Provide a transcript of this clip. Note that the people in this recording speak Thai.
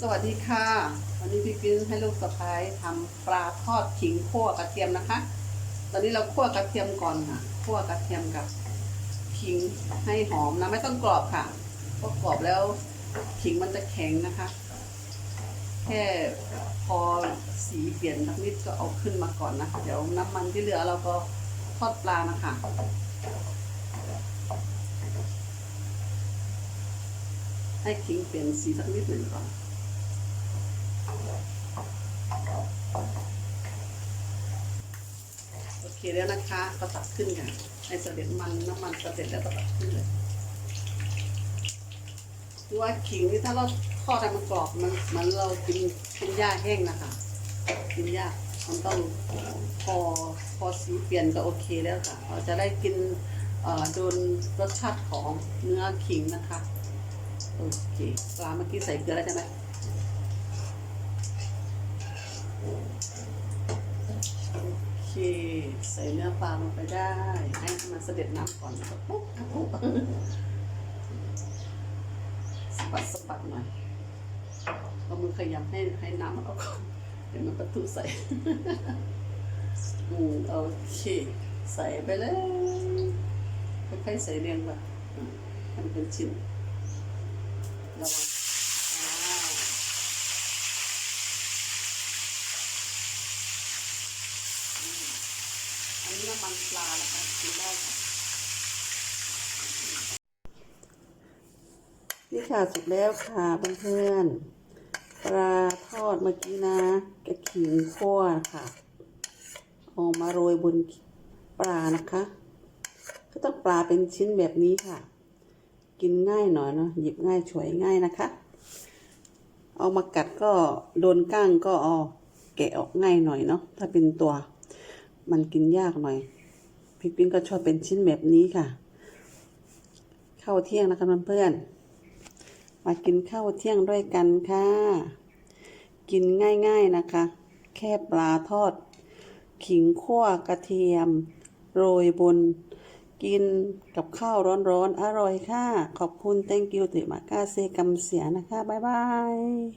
สวัสดีค่ะ วันนี้พี่ปิ้นให้ลูกสะพ้ายทำปลาทอดขิงคั่วกระเทียมนะคะ ตอนนี้เราคั่วกระเทียมก่อนค่ะคั่วกระเทียมกับขิงให้หอมนะไม่ต้องกรอบค่ะเพราะกรอบแล้วขิงมันจะแข็งนะคะ แค่พอสีเปลี่ยนนิดก็เอาขึ้นมาก่อนนะเดี๋ยวน้ำมันที่เหลือเราก็ทอดปลานะคะ ให้ขิงเปลี่ยนสีสักนิดหนึ่งก่อนโอเคแล้วนะคะก็ตักขึ้นค่ะให้เสด็จมันน้ำมันเสด็จแล้วก็ตักขึ้นเลยคือว่าขิงนี่ถ้าเราทอดให้มันกรอบมันเหมือนเรากินกินหญ้าแห้งนะคะกินหญ้ามันต้องพอพอสีเปลี่ยนก็โอเคแล้วค่ะ เราจะได้กินโดนรสชาติของเนื้อขิงนะคะ โอเคปลาเมื่อกี้ใส่เกลือแล้วใช่ไหมโอเค ใส่เนื้อปลาลงไปได้ ให้มันเสด็จน้ำก่อนแล้วก็ปุ๊บปุ๊บสะบัดสะบัดหน่อยเอามือขยำให้ให้น้ำมันออกก่อนเดี๋ยวมันประทุใส่อืมโอเค ใส่ไปเลยค่อยๆใส่เรียงแบบมันเป็นชิ้น ระวังอันนี้น้ำมันปลาแหละค่ะกินได้ค่ะ นี่ค่ะสุกแล้วค่ะเพื่อนๆปลาทอดเมื่อกี้นะกระขิงคั่วค่ะเอามาโรยบนปลานะคะ ก็ต้องปลาเป็นชิ้นแบบนี้ค่ะ กินง่ายหน่อยเนาะหยิบง่ายฉวยง่ายนะคะ เอามากัดก็โดนก้างก็เอาแกะออกง่ายหน่อยเนาะถ้าเป็นตัว มันกินยากหน่อยพี่ปิ้งก็ชอบเป็นชิ้นแบบนี้ค่ะ ข้าวเที่ยงนะคะเพื่อนๆมากินข้าวเที่ยงด้วยกันค่ะ กินง่ายๆนะคะ แค่ปลาทอด ขิงขั่วกระเทียม โรยบน กินกับข้าวร้อนๆ อร่อยค่ะ ขอบคุณ thank you ติมากาเซกัมเสียนะคะ บ๊ายบาย